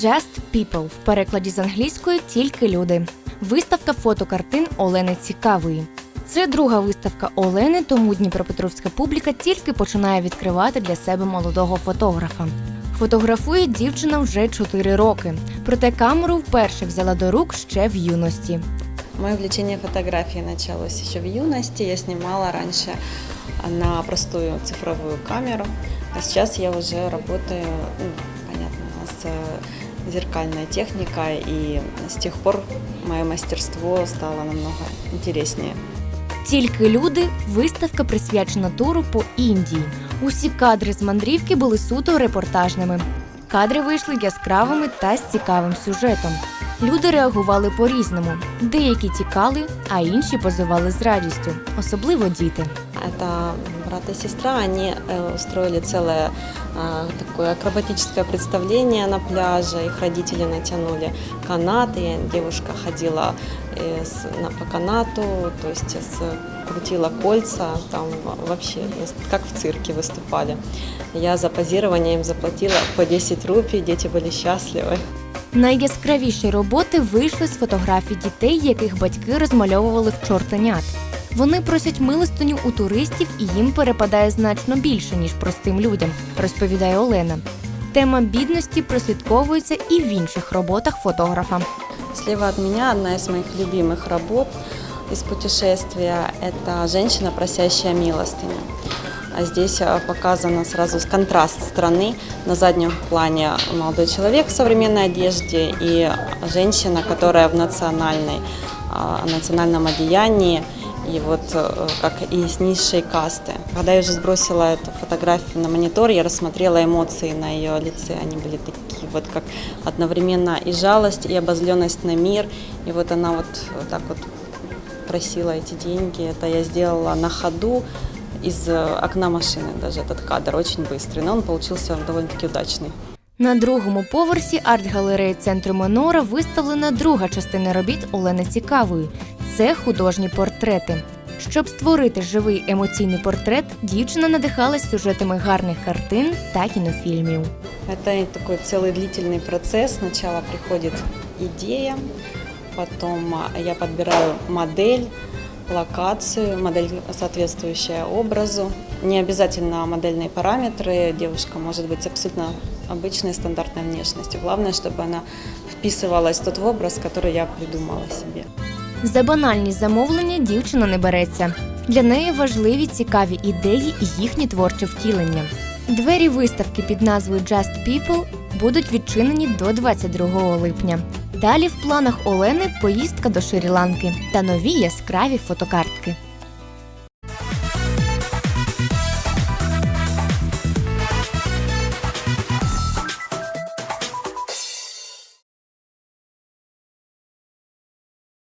Just People в перекладі з англійської тільки люди. Виставка фотокартин Олени Цікавої. Це друга виставка Олени, тому Дніпропетровська публіка тільки починає відкривати для себе молодого фотографа. Фотографує дівчина вже 4 роки, проте камеру вперше взяла до рук ще в юності. Мое увлечение фотографией началось еще в юности. Я снимала раньше на простую цифровую камеру, а сейчас я уже работаю, нас э, зеркальная техника, и с тех пор мое мастерство стало намного интереснее. Тільки люди виставка присвячена туру по Індії. Усі кадри з мандрівки були суто репортажними. Кадри вийшли яскравими та з цікавим сюжетом. Люди реагували по-різному. Деякі тікали, а інші позували з радістю, особливо діти Это брат и сестра, они э, устроили целое э, такое акробатическое представление на пляже. Их родители натянули канаты, и девушка ходила э, с- на- по канату, то есть с- крутила кольца, там вообще как в цирке выступали. Я за позирование им заплатила по 10 рупий, дети были счастливы. Найяскравіші роботи вийшли з фотографій дітей, яких батьки розмальовували в чортенят. Вони просять милостиню у туристів і їм перепадає значно більше, ніж простим людям, розповідає Олена. Тема бідності прослідковується і в інших роботах фотографа. Слева от меня одна из моих любимых работ из путешествия – это женщина, просящая милостыню. А Здесь а, показано сразу с- контраст страны. На заднем плане молодой человек в современной одежде и женщина, которая в национальной, а, национальном одеянии и вот э, как и с низшей касты. Когда я уже сбросила эту фотографию на монитор, я рассмотрела эмоции на ее лице. Они были такие вот как одновременно и жалость, и обозленность на мир. И вот она вот, вот так вот просила эти деньги. Это я сделала на ходу из э, окна машины даже этот кадр, очень быстрый, но он получился довольно-таки удачный. На другому поверсі арт-галереї центру Монора виставлена друга частина робіт Олени Цікавої. Це художні портрети. Щоб створити живий емоційний портрет, дівчина надихалась сюжетами гарних картин та кінофільмів. Это такой целый длительный процесс. Сначала приходит идея, потом а, я подбираю модель, локацию, модель соответствующая образу. Не обязательно модельные параметры. Девушка может быть абсолютно обычной стандартной внешностью. Главное, чтобы она вписывалась в тот образ, который я придумала себе. За банальні замовлення дівчина не береться. Для неї важливі цікаві ідеї і їхнє творче втілення. Двері виставки під назвою Just People будуть відчинені до 22 липня. Далі в планах Олени поїздка до Шрі-Ланки та нові яскраві фотокартки.